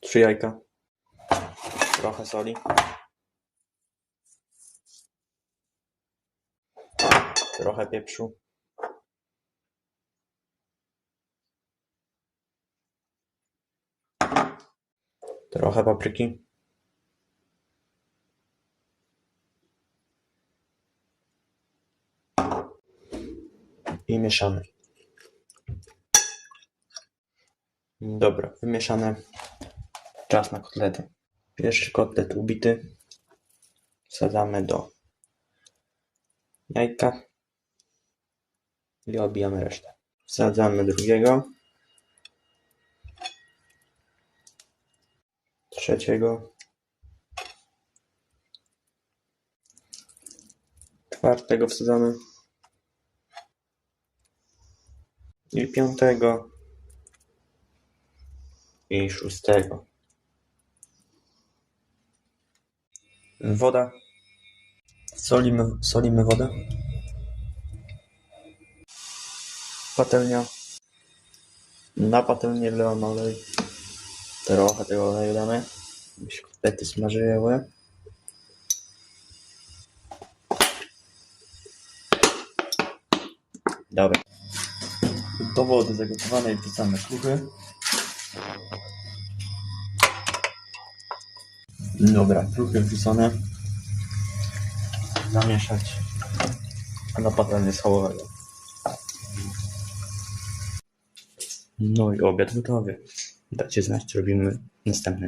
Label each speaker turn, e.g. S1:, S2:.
S1: Trzy jajka. Trochę soli. Trochę pieprzu. Trochę papryki. I mieszamy. Dobra, wymieszane. Czas na kotlety. Pierwszy kotlet ubity. Wsadzamy do jajka. I obijamy resztę. Wsadzamy drugiego. Trzeciego. Czwartego wsadzamy. I piątego. I szóstego. Woda. Solimy, solimy wodę. Patelnia. Na patelnię wlewam olej. Trochę tego oleju damy. Się kotlety smażyły. Dobra. Do wody zagotowanej wrzucamy kruchy. Dobra, kruchy wrzucone. Zamieszać. Na patelnię schałowego. No i obiad gotowy. Dajcie znać, czy robimy następny.